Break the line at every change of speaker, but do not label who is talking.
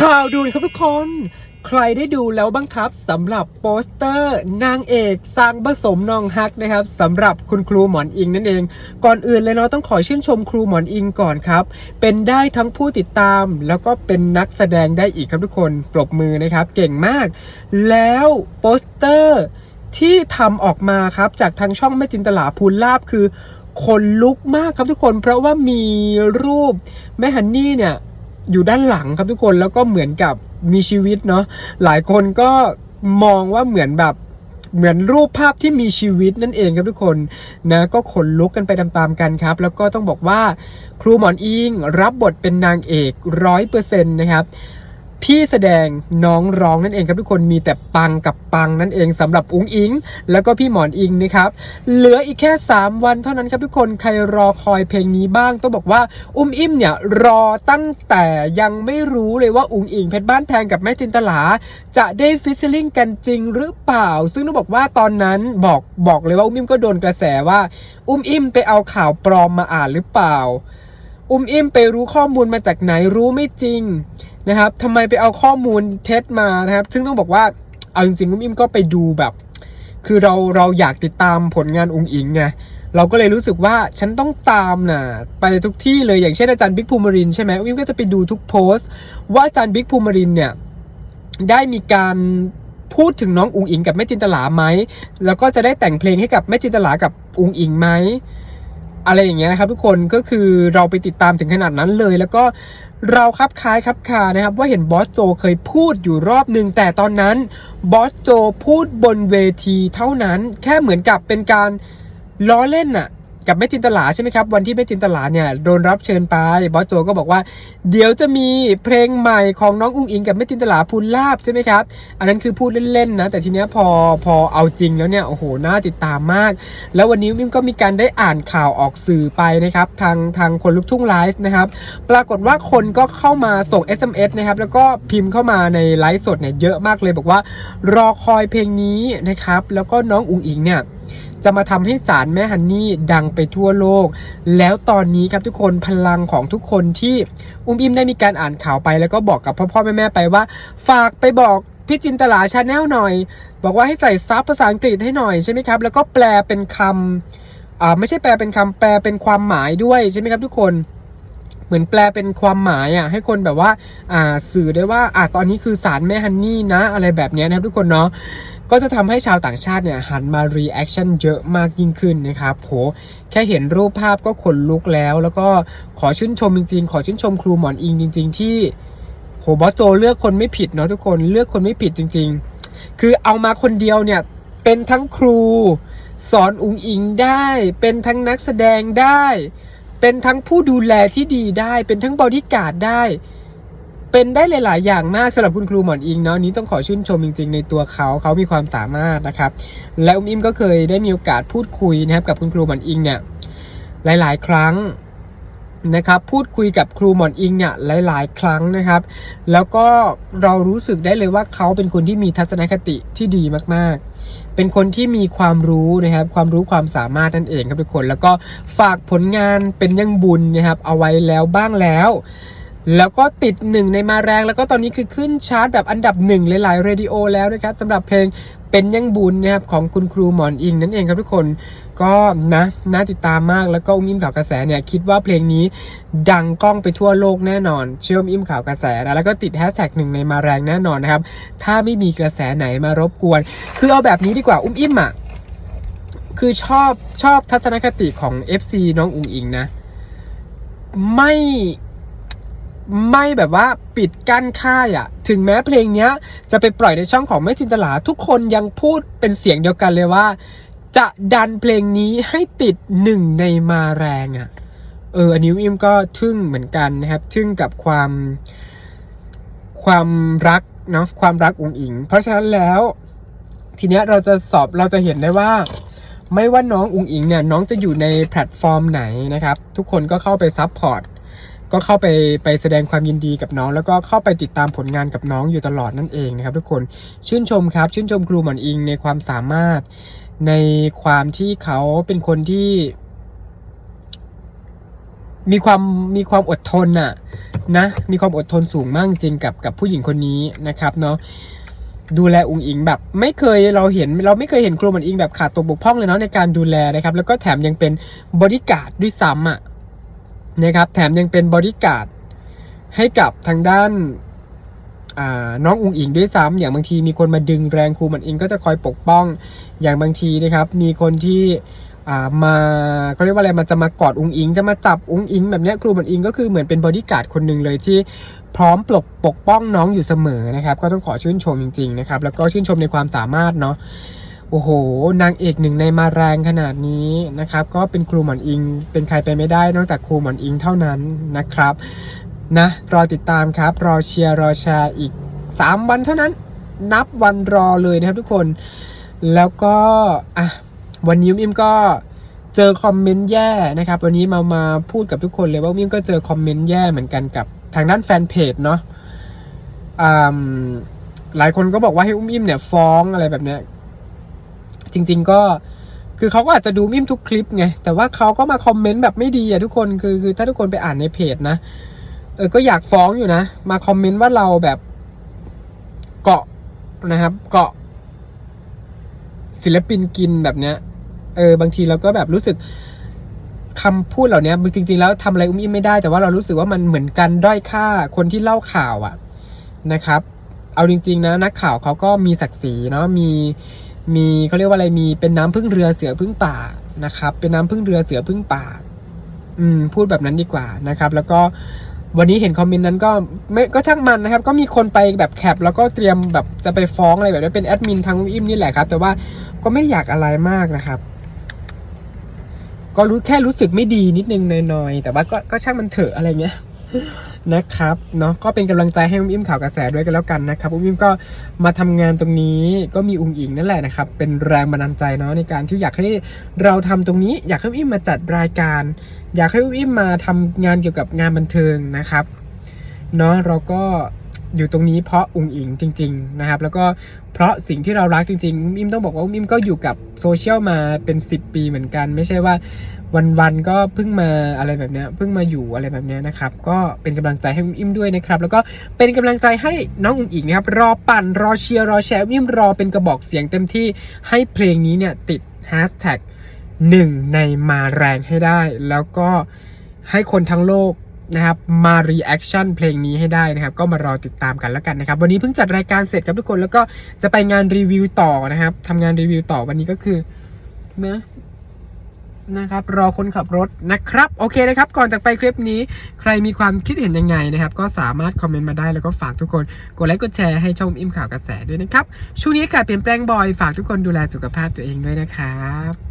ข่าวด่วนครับทุกคน ใครได้ดูแล้วบ้างครับสำหรับโปสเตอร์นางเอกสร้างผสมนองฮักนะครับสำหรับคุณครูหมอนอิงนั่นเอง ก่อนอื่นเลยเนาะต้องขอชื่นชมครูหมอนอิงก่อนครับ เป็นได้ทั้งผู้ติดตาม แล้วก็เป็นนักแสดงได้อีกครับทุกคนปรบมือนะครับ เก่งมาก แล้วโปสเตอร์ที่ทำออกมาครับจากทางช่องแม่จินตลาภูลลาบคือคนลุกมากครับทุกคน เพราะว่ามีรูปแม่ฮันนี่เนี่ย อยู่ด้านหลังครับทุกคนแล้วก็เหมือนกับมีชีวิตเนาะหลายคนก็มองว่าเหมือนแบบเหมือนรูปภาพที่มีชีวิตนั่นเองครับทุกคนนะก็ขนลุกกันไปตามๆกันครับ แล้วก็ต้องบอกว่าครูหมอนอิงรับบทเป็นนางเอกร้อยเปอร์เซ็นต์นะครับ พี่แสดงน้องร้องนั่นเองครับทุกคนมีแต่ปังกับปังนั่นเองสำหรับอุ้งอิง แล้วก็พี่หมอนอิงนะครับเหลืออีกแค่ 3 วันเท่านั้นครับทุกคนใครรอคอยเพลงนี้บ้างต้องบอกว่าอุ้มอิ่มเนี่ยรอตั้งแต่ยังไม่รู้เลยว่าอุ้งอิงเพชรบ้านแพงกับแม่จินตลา จะได้ฟิชเชอร์ลิงกันจริงหรือเปล่า ซึ่งต้องบอกว่าตอนนั้นบอกบอกเลยว่าอุ้มอิ่มก็โดนกระแสว่า อุ้มอิ่มไปเอาข่าวปลอมมาอ่านหรือเปล่า อุ้มอิ่มไปรู้ข้อมูลมาจากไหนรู้ไม่จริงนะครับทำไมไปเอาข้อมูลเท็จมานะครับ ซึ่งต้องบอกว่าเอาจริงๆอุ้มอิ่มก็ไปดูแบบ คือเราเราอยากติดตามผลงานองค์อิงไงเราก็เลยรู้สึกว่าฉันต้องตามน่ะไปทุกที่เลยอย่างเช่นอาจารย์บิ๊กภูมิรินใช่ไหมอุ้มอิ่มก็จะไปดูทุกโพสต์ ว่าอาจารย์บิ๊กภูมิรินเนี่ยได้มีการพูดถึงน้องอุงอิงกับแม่จินตลาไหม แล้วก็จะได้แต่งเพลงให้กับแม่จินตลากับอุงอิงไหม อะไรอย่างเงี้ยนะครับทุกคนก็คือเราไปติดตามถึงขนาดนั้นเลย แล้วก็เราคับคล้ายคับคานะครับ ว่าเห็นบอสโจเคยพูดอยู่รอบหนึ่งแต่ตอนนั้นบอสโจพูดบนเวทีเท่านั้นแค่เหมือนกับเป็นการล้อเล่นน่ะ กับแม่จินตลาใช่ไหมครับวันที่แม่จินตลาเนี่ยโดนรับเชิญไปบอสโจก็บอกว่า เดี๋ยวจะมีเพลงใหม่ของน้องอุ้งอิงกับแม่จินตลาพูนลาบใช่ไหมครับอันนั้นคือพูดเล่นๆนะแต่ทีเนี้ยพอพอเอาจริงแล้วเนี่ยโอ้โหน่าติดตามมาก แล้ววันนี้มิมก็มีการได้อ่านข่าวออกสื่อไปนะครับทางทางคนลุกทุ่งไลฟ์นะครับปรากฏว่าคนก็เข้ามาส่ง SMS นะครับแล้วก็พิมพ์เข้ามาในไลฟ์สดเนี่ยเยอะมากเลยบอกว่ารอคอยเพลงนี้นะครับแล้วก็น้องอุ๋งอิงเนี่ย จะมาทำให้สารแม่ฮันนี่ดังไปทั่วโลก แล้วตอนนี้ครับทุกคนพลังของทุกคนที่อุ้มอิมได้มีการอ่านข่าวไป แล้วก็บอกกับพ่อพ่อแม่แม่ไปว่า ฝากไปบอกพี่จินตลาชาแนลหน่อย บอกว่าให้ใส่ซับภาษาอังกฤษให้หน่อยใช่ไหมครับ แล้วก็แปลเป็นคำอ่าไม่ใช่แปลเป็นคำแปลเป็นความหมายด้วยใช่ไหมครับทุกคนเหมือนแปลเป็นความหมายอะให้คนแบบว่าอ่าสื่อได้ว่าอ่าตอนนี้คือสารแม่ฮันนี่นะ อะไรแบบนี้นะครับทุกคนเนาะ ก็จะทำให้ชาวต่างชาติเนี่ยหันมา reaction เยอะมากยิ่งขึ้นนะครับโหแค่เห็นรูปภาพก็ขนลุกแล้ว แล้วก็ขอชื่นชมจริงๆ ขอชื่นชมครูหมอนอิงจริง ๆ ที่โหบอสโจเลือกคนไม่ผิดเนาะทุกคนเลือกคนไม่ผิดจริง ๆ คือเอามาคนเดียวเนี่ยเป็นทั้งครู สอนอุงอิงได้ เป็นทั้งนักแสดงได้ เป็นทั้งผู้ดูแลที่ดีได้ เป็นทั้งบอดี้การ์ดได้ เป็นได้หลาย ๆ อย่างมากสำหรับคุณครูหมอนอิงเนาะนี้ต้องขอชื่นชมจริง ๆ ในตัวเขาเขามีความสามารถนะครับ แล้วอุ้มอิมก็เคยได้มีโอกาสพูดคุยนะครับกับคุณครูหมอนอิงเนี่ยหลาย ๆ ครั้งนะครับพูดคุยกับครูหมอนอิงเนี่ยหลาย ๆ ครั้งนะครับ แล้วก็เรารู้สึกได้เลยว่าเขาเป็นคนที่มีทัศนคติที่ดีมาก ๆ เป็นคนที่มีความรู้นะครับ ความรู้ความสามารถนั่นเองครับทุกคน แล้วก็ฝากผลงานเป็นยังบุญนะครับ เอาไว้แล้วบ้างแล้ว แล้วก็ติดหนึ่งในมาแรงแล้วก็ตอนนี้คือขึ้นชาร์ตแบบอันดับหนึ่งหลายๆเรดิโอแล้วนะครับสำหรับเพลงเป็นยังบุญนะครับของคุณครูหมอนอิงนั่นเองครับทุกคนก็นะน่าติดตามมากแล้วก็อุ้มอิ่มข่าวกระแสเนี่ยคิดว่าเพลงนี้ดังกล้องไปทั่วโลกแน่นอน เชื่อมอิ่มข่าวกระแสนะแล้วก็ติดแฮชแท็กหนึ่งในมาแรงแน่นอนนะครับถ้าไม่มีกระแสไหนมารบกวน คือเอาแบบนี้ดีกว่าอุ้มอิ่มอะคือชอบชอบทัศนคติของ FC น้องอุ๋งอิงนะ ไม่ ไม่แบบว่าปิดกั้นค่ายอะ่ะถึงแม้เพลงเนี้ย จะไปปล่อยในช่องของแม่จินตลา ทุกคนยังพูดเป็นเสียงเดียวกันเลยว่า จะดันเพลงนี้ให้ติดหนึ่งในมาแรงอะ่ะเอออันนี้อิมก็ทึ่งเหมือนกันนะครับทึ่งกับความความรักเนาะความรักอุ๋งอิง เพราะฉะนั้นแล้ว ทีเนี้ยเราจะสอบเราจะเห็นได้ว่า ไม่ว่าน้องอุ๋งอิงเนี่ยน้องจะอยู่ในแพลตฟอร์มไหนนะครับ ทุกคนก็เข้าไปซับพอร์ต ก็เข้าไปไปแสดงความยินดีกับน้อง แล้วก็เข้าไปติดตามผลงานกับน้องอยู่ตลอดนั่นเองนะครับ ทุกคนชื่นชมครับ ชื่นชมครูหมอนอิงในความสามารถในความที่เขาเป็นคนที่ มีความมีความอดทนน่ะนะ มีความอดทนสูงมากจริงกับกับผู้หญิงคนนี้นะครับเนาะดูแลอุงอิงแบบ ไม่เคยเราเห็น เราไม่เคยเห็นครูหมอนอิงแบบขาดตัวบกพร่องเลยเนาะในการดูแลนะครับ แล้วก็แถมยังเป็นบริการดด้วยซ้ำอะ นะครับแถมยังเป็นบริการดให้กับทางด้านาน้องอุงอิงด้วยซ้ำอย่างบางทีมีคนมาดึงแรงครูหมันอิงก็จะคอยปกป้อง อย่างบางทีนะครับ มีคนที่ามาเขาเรียกว่าอะไรมันจะมากอดอุงอิง จะมาจับอุงอิง แบบนี้ครูหมันอิงก็คือเหมือนเป็นบอดี้การ์ดคนหนึ่งเลยที่พร้อมปกปกป้องน้องอยู่เสมอนะครับ ก็ต้องขอชื่นชมจริง ๆ นะครับ แล้วก็ชื่นชมในความสามารถเนาะ โอ้โห นางเอกหนึ่งในมาแรงขนาดนี้นะครับ ก็เป็นครูหมอนอิง เป็นใครไปไม่ได้นอกจากครูหมอนอิงเท่านั้นนะครับ นะ รอติดตามครับ รอเชียร์รอแชร์อีก 3 วันเท่านั้น นับวันรอเลยนะครับทุกคน แล้วก็อะวันนี้อิมก็เจอคอมเมนต์แย่นะครับ วันนี้มามาพูดกับทุกคนเลยว่าอิมก็เจอคอมเมนต์แย่เหมือนกันกับทางด้านแฟนเพจเนาะอืมหลายคนก็บอกว่าให้อุ้มอิมเนี่ยฟ้องอะไรแบบเนี้ย จริง ๆ ก็คือเขาก็อาจจะดูมิมทุกคลิปไง แต่ว่าเขาก็มาคอมเมนต์แบบไม่ดีอะทุกคนคือคือถ้าทุกคนไปอ่านในเพจนะเออก็อยากฟ้องอยู่นะ มาคอมเมนต์ว่าเราแบบเกาะนะครับ เกาะ ศิลปินกินแบบเนี้ย เออบางทีเราก็แบบรู้สึกคำพูดเหล่านี้จริง ๆ แล้วทำอะไรอุ้มอิ่มไม่ได้ แต่ว่าเรารู้สึกว่ามันเหมือนกันด้อยค่าคนที่เล่าข่าวอะนะครับ เอาจริง ๆ นะนักข่าวเขาก็มีศักดิ์ศรีเนาะมี มีเขาเรียกว่าอะไรมีเป็นน้ำพึ่งเรือเสือพึ่งป่านะครับ เป็นน้ำพึ่งเรือเสือพึ่งป่า อืม พูดแบบนั้นดีกว่านะครับ แล้วก็วันนี้เห็นคอมเมนต์นั้นก็ไม่ก็ช่างมันนะครับ ก็มีคนไปแบบแคปแล้วก็เตรียมแบบจะไปฟ้องอะไรแบบนี้เป็นแอดมินทางอุ้มอิ่มนี่แหละครับ แต่ว่าก็ไม่อยากอะไรมากนะครับ ก็รู้แค่รู้สึกไม่ดีนิดนึงหน่อยๆแต่ว่าก็ก็ช่างมันเถอะอะไรเงี้ย นะครับเนาะก็เป็นกำลังใจให้อุ้มอิ่มข่าวกระแสด้วยกันแล้วกันนะครับอุ้มอิ่มก็มาทำงานตรงนี้ก็มีอุ้งอิงนั่นแหละนะครับเป็นแรงบันดาลใจเนาะในการที่อยากให้เราทำตรงนี้ อยากให้อุ้มอิ่มมาจัดรายการ อยากให้อุ้มอิ่มมาทำงานเกี่ยวกับงานบันเทิงนะครับเนาะเราก็ อยู่ตรงนี้เพราะอุ้งอิงจริง ๆนะครับ แล้วก็เพราะสิ่งที่เรารักจริงๆมิมต้องบอกว่ามิมก็อยู่กับโซเชียลมาเป็น 10 ปีเหมือนกัน ไม่ใช่ว่าวันๆก็เพิ่งมาอะไรแบบนี้เพิ่งมาอยู่อะไรแบบนี้นะครับ ก็เป็นกำลังใจให้มิมด้วยนะครับ แล้วก็เป็นกำลังใจให้น้องอุ้งอิงนะครับ รอปั่นรอเชียร์รอแชร์มิมรอเป็นกระบอกเสียงเต็มที่ให้เพลงนี้เนี่ยติดแฮชแท็กหนึ่งในมาแรงให้ได้ แล้วก็ให้คนทั้งโลก นะครับมารีแอคชั่นเพลงนี้ให้ได้นะครับ ก็มารอติดตามกันแล้วกันนะครับ วันนี้เพิ่งจัดรายการเสร็จครับทุกคนแล้วก็จะไปงานรีวิวต่อนะครับทำงานรีวิวต่อวันนี้ก็คือนะนะครับรอคนขับรถนะครับโอเคนะครับ ก่อนจากไปคลิปนี้ ใครมีความคิดเห็นยังไงนะครับ ก็สามารถคอมเมนต์มาได้แล้วก็ฝากทุกคนกดไลค์กดแชร์ให้ช่องอิมข่าวกระแสด้วยนะครับช่วงนี้อากาศเปลี่ยนแปลงบ่อยฝากทุกคนดูแลสุขภาพตัวเองด้วยนะครับ